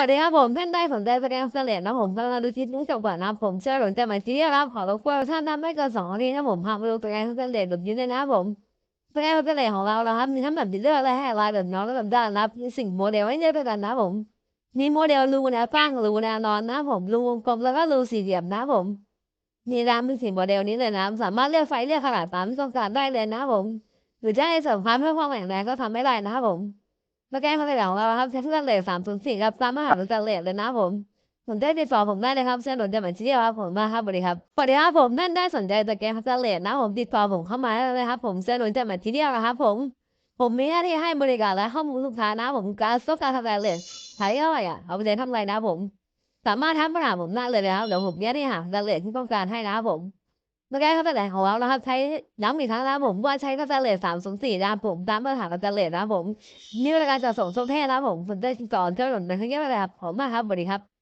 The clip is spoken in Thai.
สวัสดีครับผมท่านใดสนใจแสดงเสลดนะผมกำลังดูคลิปนี้จบก่อนนะผมเชื่อสนใจหมาที่ครับขอรบกวนท่านทำไม่เกินสองนาทีนะผมพาไปดูแสดงเสลดแบบนี้เลยนะผมแสดงเสลดของเรานะครับมีทั้งแบบดิลเลอร์และให้ลายแบบน้องและแบบด้านนะครับสิ่งโมเดลให้เลือกด้วยกันนะผมมีโมเดลรูแนวตั้งรูแนวนอนนะผมรูวงกลมแล้วก็รูสี่เหลี่ยมนะผมมีรามเป็นสี่โมเดลนี้เลยนะสามารถเลือกไฟเลือกขนาดตามที่ต้องการได้เลยนะผมหรือจะให้เสริมความเพิ่มความแข็งแรงก็ทำไม่ได้นะครับผม โปรแกรมผลิตของเราครับใช้เครื่องเลทสามศูนย์สี่ครับตามมหาวิทยาลัยเลยนะผมสนใจติดต่อผมได้เลยครับเชิญหนุนจะเหมือนที่เดียวครับผมมาครับสวัสดีครับสวัสดีครับผมท่านได้สนใจโปรแกรมพัฒนาเลทนะผมติดต่อผมเข้ามาได้เลยครับผมเชิญหนุนจะเหมือนที่เดียวนะครับผมผมมีหน้าที่ให้บริการและข้อมูลลูกค้านะผมการต้อการทำอะไรเลยใช้เท่าไหร่อะเอาไปใช้ทำอะไรนะผม สามารถทักมาถาผมได้เลยนะครับเดี๋ยวผมแยกที่หารายลเอียดที่ต้องการให้นะครับผม เมื่อกรมพัฒนาของเรานะครับ ใช้ย้ำอีกครั้งนะผมว่าใช้พัฒนาเลทสามศูนย์สี่นะผมตามมาตรฐานพัฒนาเลทนะผมนี่เป็นการจัดส่งโซเทนะผมสนใจติดต่อเจ้าหล่นในครั้งนี้เลยครับขอบคุณมากครับสวัสดีครับ